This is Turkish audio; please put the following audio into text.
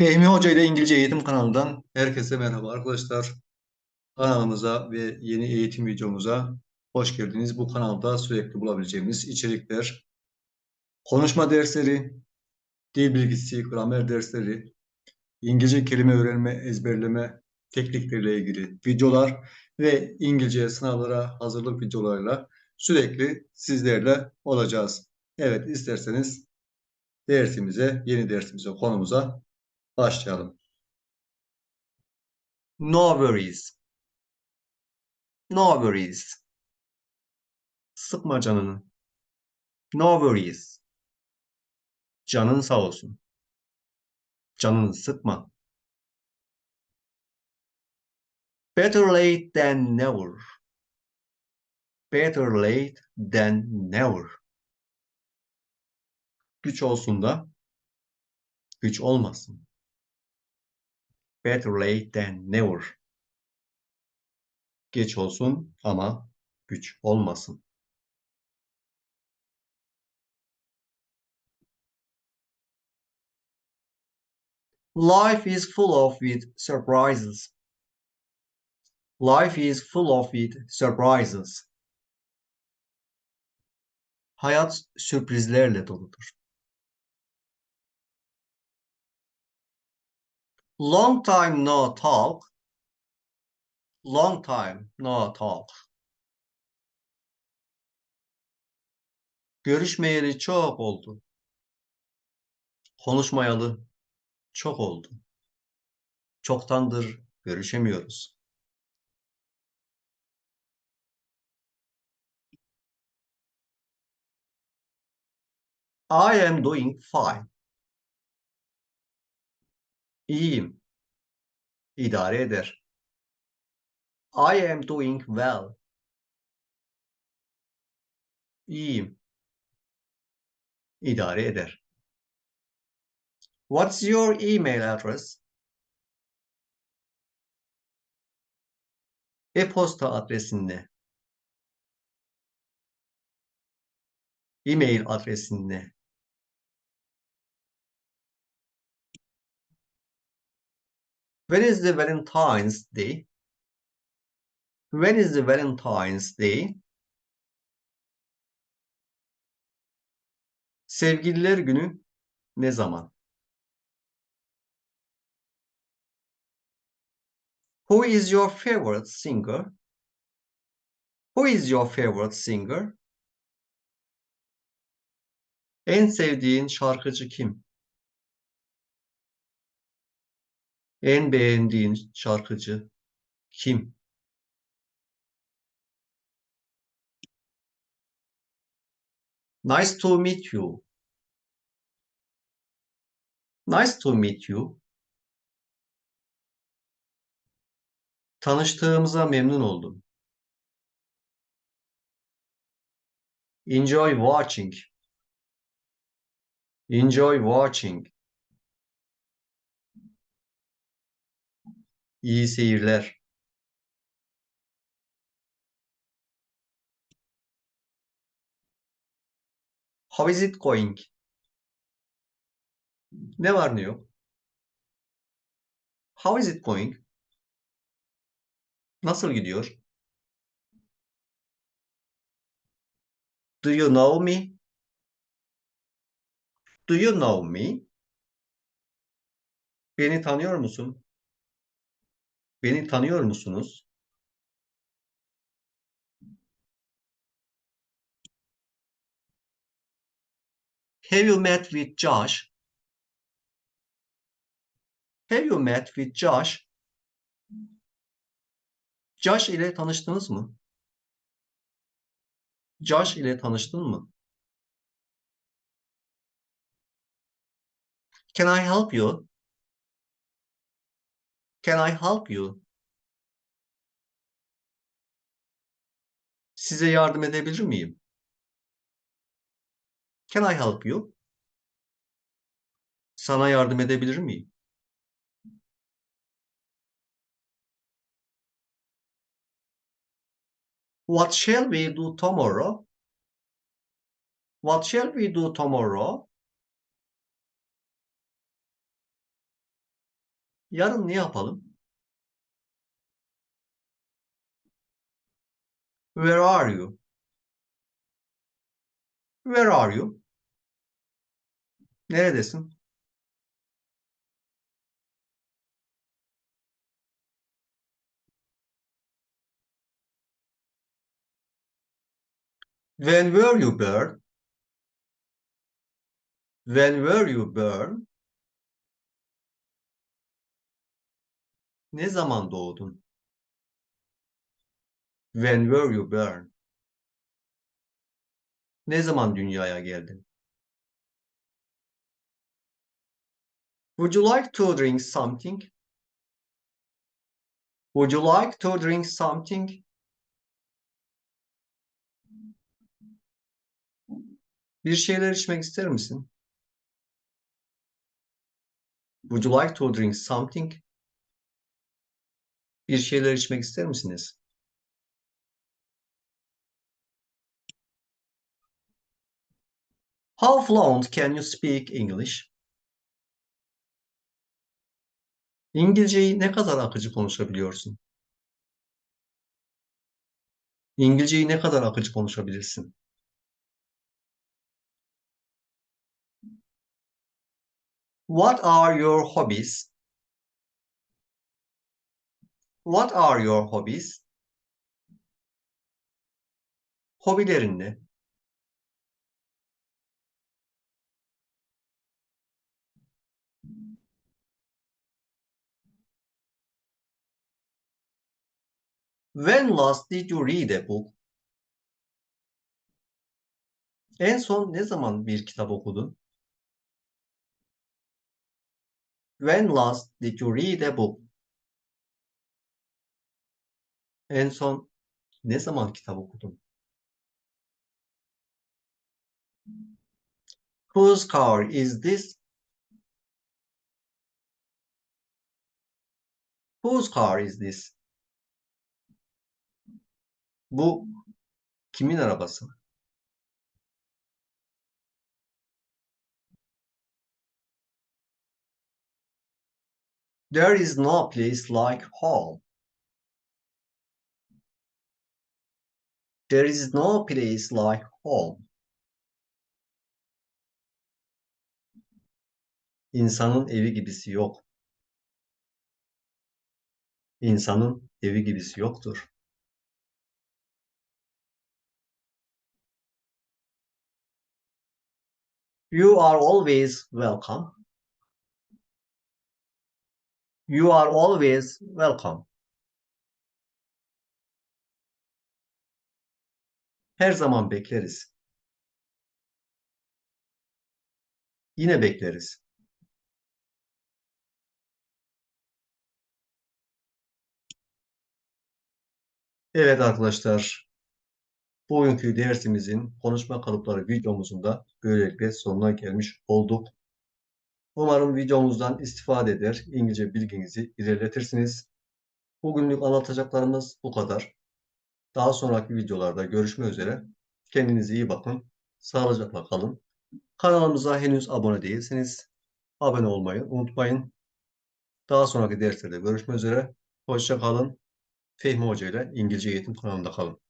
Fehmi Hoca ile İngilizce Eğitim kanalından herkese merhaba arkadaşlar. Kanalımıza ve yeni eğitim videomuza hoş geldiniz. Bu kanalda sürekli bulabileceğimiz içerikler, konuşma dersleri, dil bilgisi, gramer dersleri, İngilizce kelime öğrenme, ezberleme teknikleriyle ilgili videolar ve İngilizce sınavlara hazırlık videolarıyla sürekli sizlerle olacağız. Evet isterseniz dersimize, yeni dersimize, konumuza başlayalım. No worries. No worries. Sıkma canını. No worries. Canın sağ olsun. Canını sıkma. Better late than never. Better late than never. Güç olsun da güç olmasın. Better late than never. Geç olsun ama güç olmasın. Life is full of with surprises. Life is full of with surprises. Hayat sürprizlerle doludur. Long time no talk. Long time no talk. Görüşmeyeli çok oldu. Konuşmayalı çok oldu. Çoktandır görüşemiyoruz. I am doing fine. İyiyim. İdare eder. I am doing well. İyiyim. İdare eder. What's your email address? E-posta adresin ne? E-mail adresin ne? When is the Valentine's Day? When is the Valentine's Day? Sevgililer günü ne zaman? Who is your favorite singer? Who is your favorite singer? En sevdiğin şarkıcı kim? En beğendiğin şarkıcı kim? Nice to meet you. Nice to meet you. Tanıştığımıza memnun oldum. Enjoy watching. Enjoy watching. İyi seyirler. How is it going? Ne var ne yok? How is it going? Nasıl gidiyor? Do you know me? Do you know me? Beni tanıyor musun? Beni tanıyor musunuz? Have you met with Josh? Have you met with Josh? Josh ile tanıştınız mı? Josh ile tanıştın mı? Can I help you? Can I help you? Size yardım edebilir miyim? Can I help you? Sana yardım edebilir miyim? What shall we do tomorrow? What shall we do tomorrow? Yarın ne yapalım? Where are you? Where are you? Neredesin? When were you born? When were you born? Ne zaman doğdun? When were you born? Ne zaman dünyaya geldin? Would you like to drink something? Would you like to drink something? Bir şeyler içmek ister misin? Would you like to drink something? Bir şeyler içmek ister misiniz? How fluent can you speak English? İngilizceyi ne kadar akıcı konuşabiliyorsun? İngilizceyi ne kadar akıcı konuşabilirsin? What are your hobbies? What are your hobbies? Hobilerin ne? When last did you read a book? En son ne zaman bir kitap okudun? When last did you read a book? En son ne zaman kitap okudun? Whose car is this? Whose car is this? Bu kimin arabası? There is no place like home. There is no place like home. İnsanın evi gibisi yok. İnsanın evi gibisi yoktur. You are always welcome. You are always welcome. Her zaman bekleriz. Yine bekleriz. Evet arkadaşlar, bugünkü dersimizin konuşma kalıpları videomuzun da böylelikle sonuna gelmiş olduk. Umarım videomuzdan istifade eder, İngilizce bilginizi ilerletirsiniz. Bugünlük anlatacaklarımız bu kadar. Daha sonraki videolarda görüşmek üzere. Kendinize iyi bakın. Sağlıcakla kalın. Kanalımıza henüz abone değilseniz abone olmayı unutmayın. Daha sonraki derslerde görüşmek üzere. Hoşça kalın. Fehmi Hoca ile İngilizce Eğitim kanalında kalın.